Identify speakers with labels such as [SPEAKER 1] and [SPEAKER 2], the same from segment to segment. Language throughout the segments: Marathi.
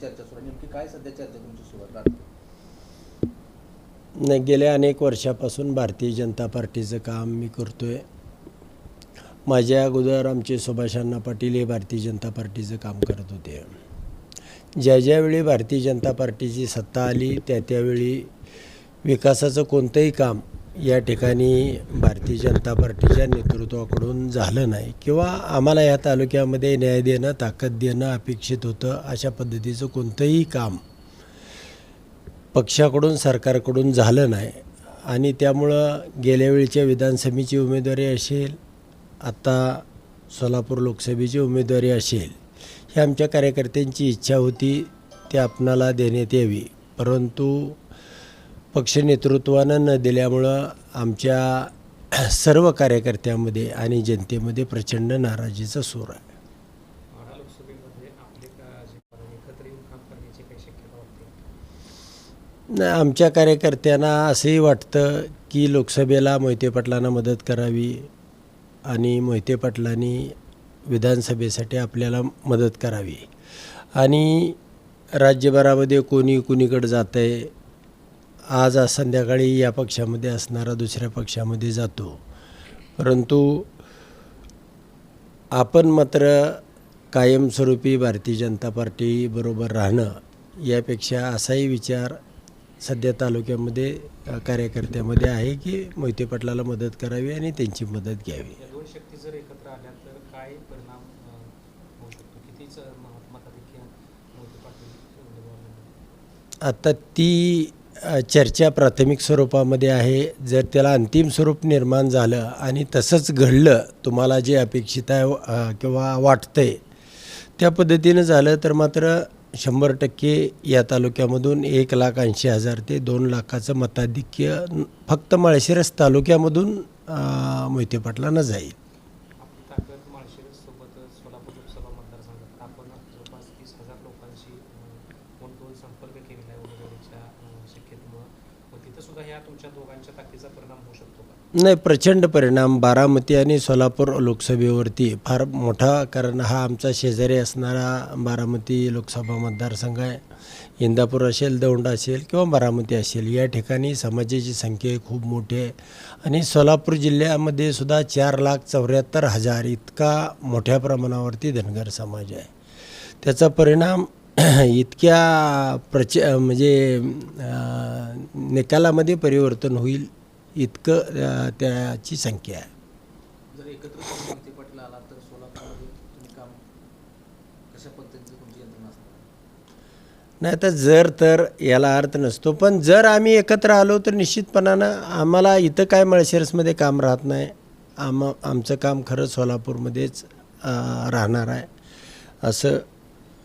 [SPEAKER 1] चर्चा सुरू नेमकी काय सध्या चर्चा तुमची सुरू
[SPEAKER 2] नाही गेल्या अनेक वर्षापासून भारतीय जनता पार्टीचं काम मी करतोय. माझ्या अगोदर आमचे सुभाषांना पाटील हे भारतीय जनता पार्टीचं काम करत होते. ज्या ज्यावेळी भारतीय जनता पार्टीची सत्ता आली त्या त्यावेळी विकासाचं कोणतंही काम या ठिकाणी भारतीय जनता पार्टीच्या नेतृत्वाकडून झालं नाही किंवा आम्हाला या तालुक्यामध्ये न्याय देणं ताकद देणं अपेक्षित होतं अशा पद्धतीचं कोणतंही काम पक्षाकडून सरकारकडून झालं नाही. आणि त्यामुळं गेल्या वेळीच्या विधानसभेची उमेदवारी असेल आता सोलापूर लोकसभेची उमेदवारी असेल ही आमच्या कार्यकर्त्यांची इच्छा होती ती आपणाला देण्यात यावी. परंतु पक्ष नेतृत्वानं न दिल्यामुळं आमच्या सर्व कार्यकर्त्यामध्ये आणि जनतेमध्ये प्रचंड नाराजीचा सूर आहे. नाही आमच्या कार्यकर्त्यांना असंही वाटतं की लोकसभेला मोहिते पाटलांना मदत करावी आणि मोहिते पाटलांनी विधानसभेसाठी आपल्याला मदत करावी. आणि राज्यभरामध्ये कोणी कुणीकडं जात आहे आज आज संध्याकाळी या पक्षामध्ये असणारा दुसऱ्या पक्षामध्ये जातो. परंतु आपण मात्र कायमस्वरूपी भारतीय जनता पार्टीबरोबर राहणं यापेक्षा असाही विचार सध्या तालुक्यामध्ये कार्यकर्त्यामध्ये आहे की मोहिते पाटलाला मदत करावी आणि त्यांची मदत घ्यावी?
[SPEAKER 3] या दोन शक्ती जर एकत्र आल्या तर काय परिणाम अ, होऊ शकतो? कितीच मत- मताधिक्य मोहिते पाटील उमेदवार
[SPEAKER 2] आता ती अ, चर्चा प्राथमिक स्वरूपामध्ये आहे. जर त्याला अंतिम स्वरूप निर्माण झालं आणि तसंच घडलं तुम्हाला जे अपेक्षित आहे किंवा वाटतं आहे त्या पद्धतीनं झालं तर मात्र शंभर टक्के या तालुक्यामधून एक लाख ऐंशी हजार ते दोन लाखाचं मताधिक्य फक्त माळशिरस तालुक्यामधून अ, मोहिते पाटलांना जाईल
[SPEAKER 3] आपली ताकद माळशिरस सोबत सोलापूर लोकसभा मतदारसंघात आपण जवळपास तीस हजार लोकांशी फोनवर संपर्क केलेला आहे उमेदवारीच्या शक्यतेमुळं
[SPEAKER 2] नाही प्रचंड परिणाम. बारामती आणि सोलापूर लोकसभेवरती फार मोठा कारण हा आमचा शेजारी असणारा बारामती लोकसभा मतदारसंघ आहे. इंदापूर असेल दौंड असेल किंवा बारामती असेल या ठिकाणी समाजाची संख्या खूप मोठी आहे. आणि सोलापूर जिल्ह्यामध्ये सुद्धा चार लाख चौऱ्याहत्तर हजार इतका मोठ्या प्रमाणावरती धनगर समाज आहे. त्याचा परिणाम इतक्या प्रच म्हणजे निकालामध्ये परिवर्तन होईल इतकं त्याची संख्या आहे. नाही तर जर तर याला अर्थ नसतो पण जर आम्ही एकत्र आलो तर निश्चितपणानं आम्हाला इथं काय मळशिरसमध्ये काम राहत नाही. आम आमचं काम खरं सोलापूरमध्येच राहणार आहे असं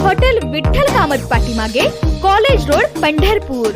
[SPEAKER 4] हॉटेल विठ्ठल कामत पाठीमागे कॉलेज रोड पंढरपूर.